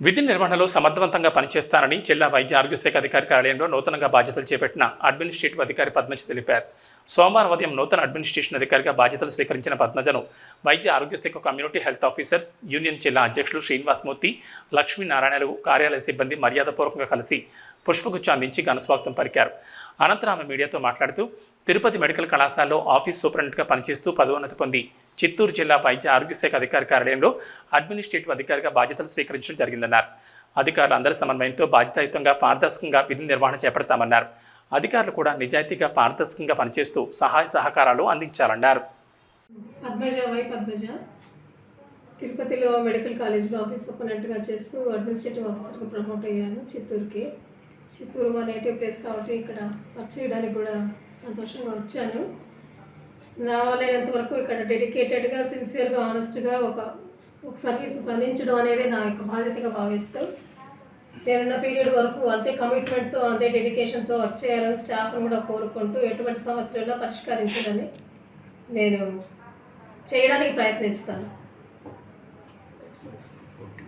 విధి నిర్వహణలో సమర్థవంతంగా పనిచేస్తానని జిల్లా వైద్య ఆరోగ్య శాఖ అధికారి కార్యాలయంలో నూతనంగా బాధ్యతలు చేపట్టిన అడ్మినిస్ట్రేటివ్ అధికారి పద్మజ తెలిపారు. సోమవారం ఉదయం నూతన అడ్మినిస్ట్రేషన్ అధికారిగా బాధ్యతలు స్వీకరించిన పద్మజను వైద్య ఆరోగ్య శాఖ కమ్యూనిటీ హెల్త్ ఆఫీసర్స్ యూనియన్ జిల్లా అధ్యక్షులు శ్రీనివాస్మూర్తి లక్ష్మీనారాయణలు కార్యాలయ సిబ్బంది మర్యాదపూర్వకంగా కలిసి పుష్పగుచ్చం అందించి ఘనస్వాగతం పలికారు. అనంతరం ఆమె మీడియాతో మాట్లాడుతూ తిరుపతి మెడికల్ కళాశాలలో ఆఫీస్ సూపరింటెంట్గా పనిచేస్తూ పదోన్నతి పొంది చిత్తూరు జిల్లా వైద్య ఆరోగ్య శాఖ అధికారి కార్యాలయంలో అడ్మినిస్ట్రేటివ్ అధికారిగా బాధ్యతలు స్వీకరించడం జరిగిందన్నారు. అధికారులు అందరి సమన్వయంతో బాధ్యతాయుతంగా పారదర్శకంగా విధి నిర్వహణ చేపడతామన్నారు. అధికారులు కూడా నిజాయితీగా పారదర్శకంగా పనిచేస్తూ సహాయ సహకారాలు అందించాలన్నారు. పద్మజ వై పద్మజ. తిరుపతిలో మెడికల్ కాలేజ్లో ఆఫీస్ సూపరింటెండెంట్గా చేస్తూ అడ్మినిస్ట్రేటివ్ ఆఫీసర్గా ప్రమోట్ అయ్యాను చిత్తూరుకి. చిత్తూరు మా నేటివ్ ప్లేస్ కాబట్టి ఇక్కడ వర్క్ చేయడానికి కూడా సంతోషంగా వచ్చాను. నా వరకు ఇక్కడ డెడికేటెడ్గా సిన్సియర్గా ఆనెస్ట్గా ఒక ఒక సర్వీసెస్ అందించడం అనేది నా యొక్క బాధ్యతగా భావిస్తూ నేనున్న పీరియడ్ వరకు అంతే కమిట్మెంట్తో అంతే డెడికేషన్తో వర్క్ చేయాలని స్టాఫ్ను కూడా కోరుకుంటూ ఎటువంటి సమస్యలు పరిష్కరించాలని నేను చేయడానికి ప్రయత్నిస్తాను.